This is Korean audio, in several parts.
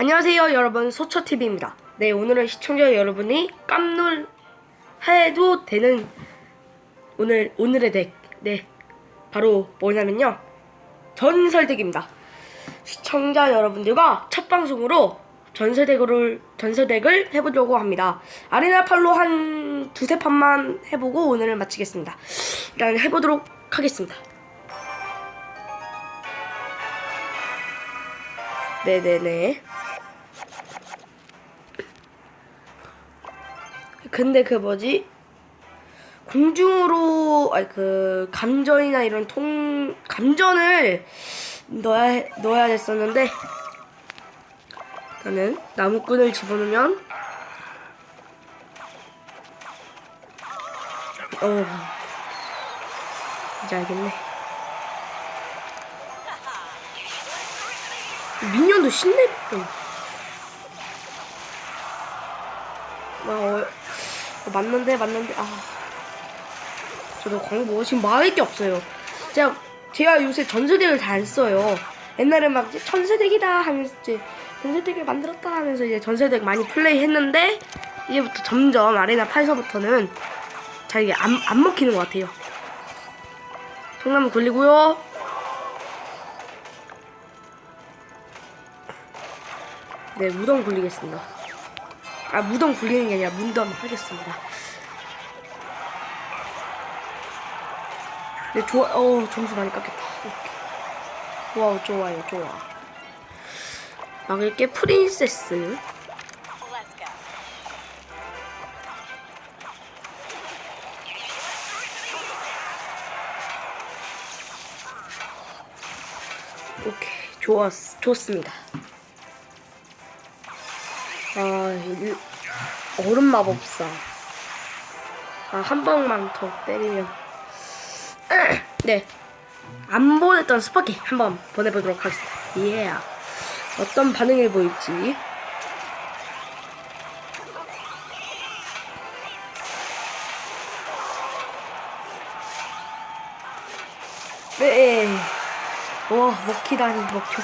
안녕하세요 여러분. 소처TV입니다. 네 오늘은 시청자 여러분이 깜놀 해도 되는 오늘 오늘의 덱. 네 바로 뭐냐면요. 전설덱입니다. 시청자 여러분들과 첫 방송으로 전설덱을 전설덱을 해보려고 합니다. 아레나 팔로 한 두세 판만 해보고 오늘을 마치겠습니다. 일단 해보도록 하겠습니다. 네네네 근데 그 뭐지? 공중으로 아니 그 감전이나 이런 통 감전을 넣어야 해- 넣어야 됐었는데 나는 나무꾼을 집어넣으면 어 이제 알겠네. 미니언도 신내 아, 어, 어, 맞는데 맞는데 아. 저도 광고 지금 말할 게 없어요. 제가 제가 요새 전세덱을 잘안 써요. 옛날에 막 전세덱이다 하면서 이제 전세덱을 만들었다 하면서 이제 전세덱 많이 플레이했는데 이제부터 점점 아레나 8서부터는 잘 이게 안, 안 먹히는 것 같아요. 통나무 굴리고요. 네 무덤 굴리겠습니다 아 무덤 굴리는 게 아니라 문덤 하겠습니다. 네 좋아 어 점수 많이 깎였다. 오케이. 와우 좋아요 좋아. 막을게 프린세스. 오케이 좋았 좋습니다. 아 일, 얼음 마법사. 아 한 방만 더 때리면. 네. 안 보냈던 스파키 한번 보내보도록 하겠습니다. 예. 어떤 반응을 보일지. 네. 와, 먹히다니, 먹혀.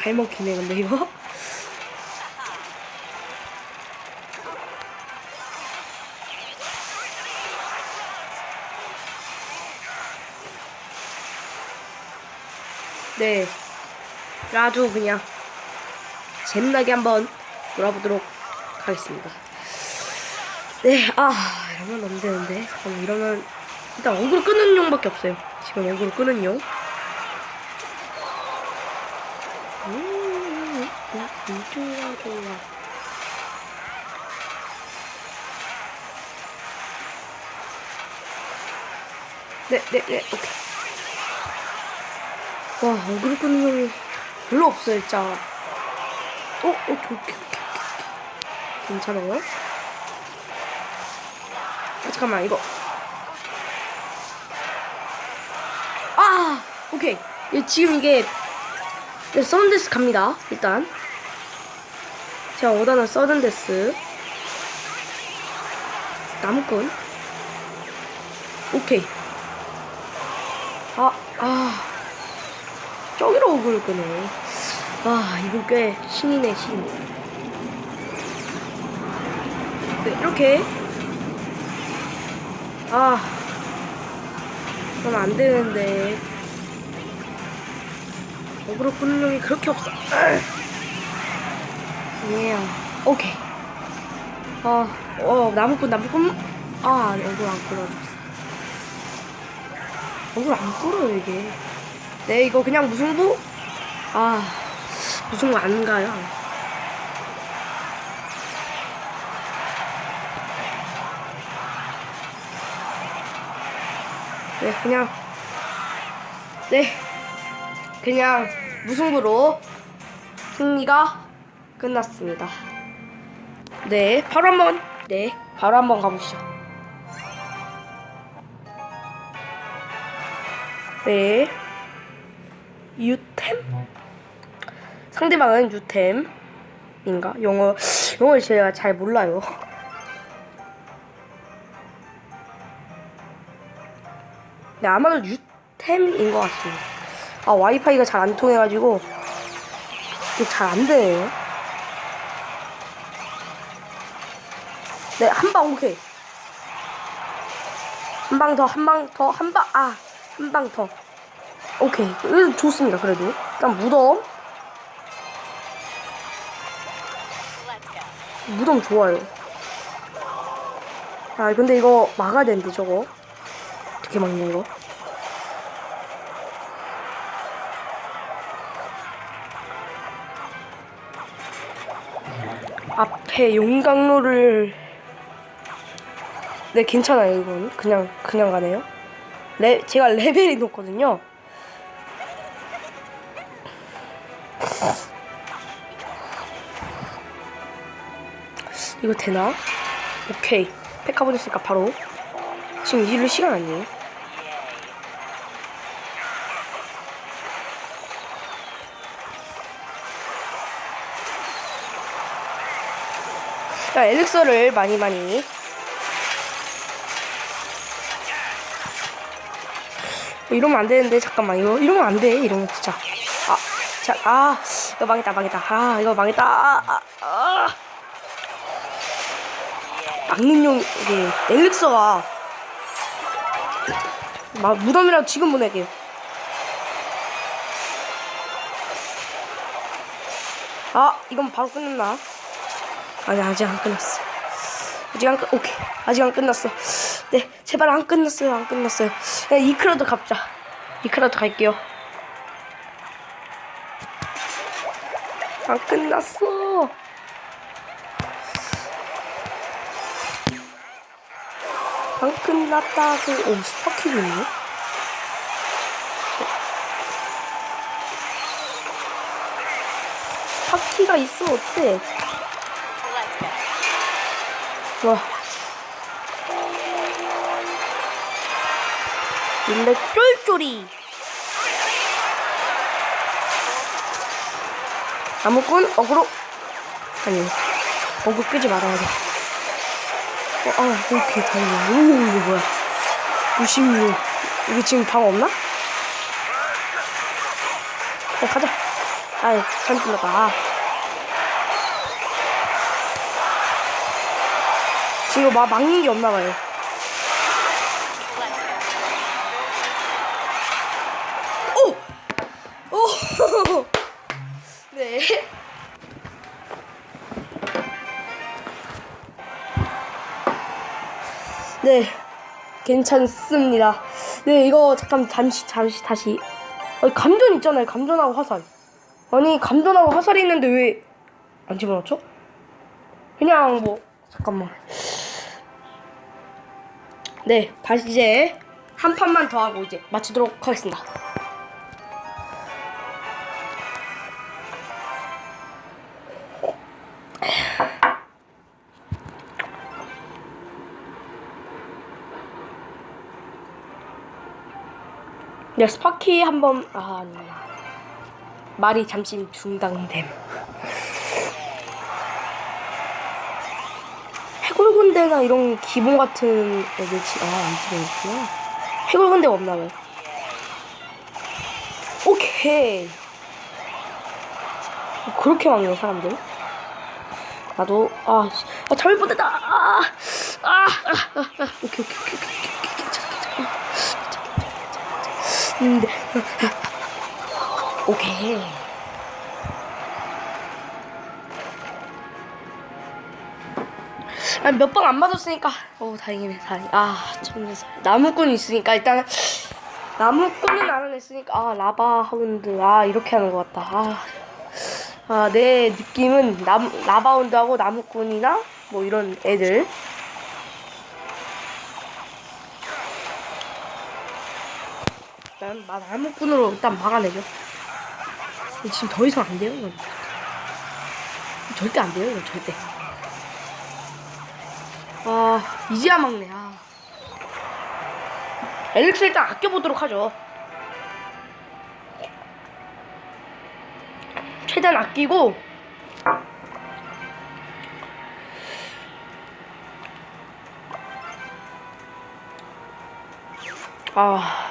잘 먹히네, 근데 이거. 네. 아주 그냥 재미나게 한번 놀아보도록 하겠습니다. 네, 아, 이러면 안 되는데. 잠깐만, 이러면 일단 어그로 끄는 용밖에 없어요. 지금 어그로 끄는 용. 음, 음, 음, 음, 좋아, 좋아. 네, 네, 네, 오케이. 와, 어그로 끄는 용이 별로 없어요, 진짜. 어, 오케이, 오케이, 오케이, 오케이. 괜찮아요? 아, 잠깐만, 이거. 아! 오케이. 예, 지금 이게, 네, 서든데스 갑니다, 일단. 제가 원하는 서든데스. 나무꾼. 오케이. 아, 아. 저기로 오글 끄네. 아, 이분 꽤 신이네, 신. 네, 이렇게. 아. 그럼 안 되는데. 어그로 끄는 놈이 그렇게 없어. 예. 오케이. 아, 어, 나무꾼, 나무꾼. 아, 어그로 안 끌어줬어. 어그로 안 끌어요, 이게. 네, 이거 그냥 무승부? 아, 무승부 안 가요. 네, 그냥, 네, 그냥 무승부로 승리가 끝났습니다. 네, 바로 한번, 네, 바로 한번 가보시죠. 네. 유템? 상대방은 유템인가? 영어 영어를 제가 잘 몰라요. 네, 아마도 유템인 것 같습니다. 아 와이파이가 잘 안 통해가지고 이게 잘 안 되네요. 네, 한 방 오케이. 한 방 더, 한 방 더, 한 방, 아, 한 방 더. 오케이. 좋습니다, 그래도. 일단 무덤. 무덤 좋아요. 아, 근데 이거 막아야 되는데, 저거. 어떻게 막냐, 이거. 앞에 용광로를 네 괜찮아요 이건 그냥 그냥 가네요 레 제가 레벨이 높거든요 이거 되나? 오케이. 페카 보냈으니까 바로. 지금 이럴 시간 아니에요? 자, 엘릭서를 많이 많이. 이러면 안 되는데 잠깐만. 이거 이러면 안 돼. 이러면 진짜. 아 자 아 이거 망했다 망했다. 아 이거 망했다. 아, 아, 아. 막는 용 이게 엘릭서가 막 무덤이라도 지금 보내게요 아 이건 바로 끝났나 아니 아직 안 끝났어. 아직 안 끝. 오케이 아직 안 끝났어. 네 제발 안 끝났어요 안 끝났어요. 네, 이크라도 갑자. 이크라도 갈게요. 안 끝났어. 안 끝났다고. 오 스파키도 있네. 스파키가 있어 어때? 와. 일레 쫄쫄이. 나무꾼 어그로. 아니, 어그 끄지 말아야 돼. 어, 아, 오케이, 다행이야. 오, 이거 뭐야. 56. 이게 지금 방 없나? 야, 가자. 아이, 잘못 불렀다. 아. 지금 막 막는 게 없나 봐요. 오! 오! 네. 네. 괜찮습니다. 네, 이거 잠깐 잠시 잠시 다시. 아니, 감전 있잖아요. 감전하고 화살. 아니, 감전하고 화살이 있는데 왜 안 집어넣죠? 그냥 뭐 잠깐만. 네, 다시 이제 한 판만 더 하고 이제 마치도록 하겠습니다. 네, 스파키 한번 아 아니 말이 잠시 중단됨. 해골군대나 이런 기본 같은 애들 지 아안 집어넣구나. 해골군대가 없나 봐요. 오케이. 그렇게 막네 사람들. 나도 아, 씨. 아 잘못 보냈다. 아, 아, 아, 아, 아. 오케이 오케이 오케이 오케이 음, 네. 오케이. 아, 몇 번 안 맞았으니까. 오, 다행이네, 다행. 아, 천재살. 나무꾼이 있으니까 일단 나무꾼은 알아냈으니까 아, 라바 하운드. 아, 이렇게 하는 것 같다. 아, 아, 내 느낌은 나, 라바운드하고 나무꾼이나 뭐 이런 애들. 일단 나- 나무꾼으로 일단 막아내죠. 지금 더 이상 안 돼요, 이건. 절대 안 돼요, 이건 절대. 아, 이제야 막네, 아. 엘릭스 일단 아껴보도록 하죠. 최대한 아끼고, 아.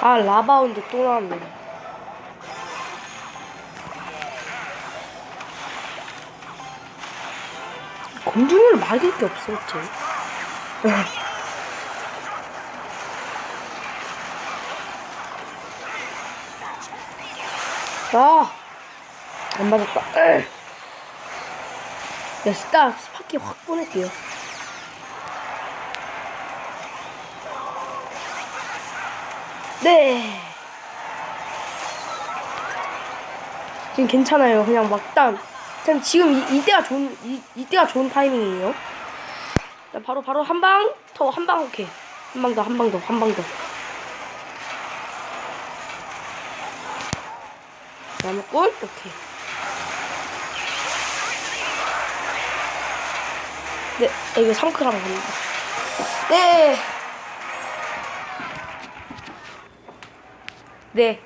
아 라바운드 또 나왔네 검둥이를 막을 게 없었지 아! 안 맞았다. 야, 스타 스파키 확 보낼게요. 네. 지금 괜찮아요. 그냥 막단. 참 지금 이, 이때가 좋은 이, 이때가 좋은 타이밍이에요. 자, 바로 바로 한 방 더 한 방 오케이. 한 방 더 한 방 더 한 방 더. 그다음에 골 오케이. 네, 아, 이거 3크랑 갑니다. 네. 네.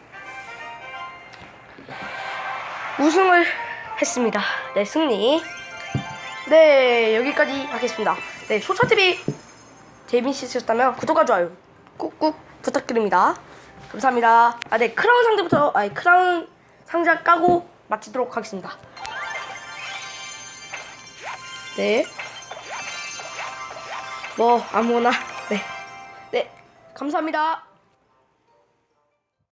우승을 했습니다. 네, 승리. 네, 여기까지 하겠습니다. 네, 소차TV 재미있으셨다면 구독과 좋아요 꾹꾹 부탁드립니다. 감사합니다. 아, 네, 크라운 상자부터, 아니, 크라운 상자 까고 마치도록 하겠습니다. 네. 뭐, 아무거나. 네. 네, 감사합니다.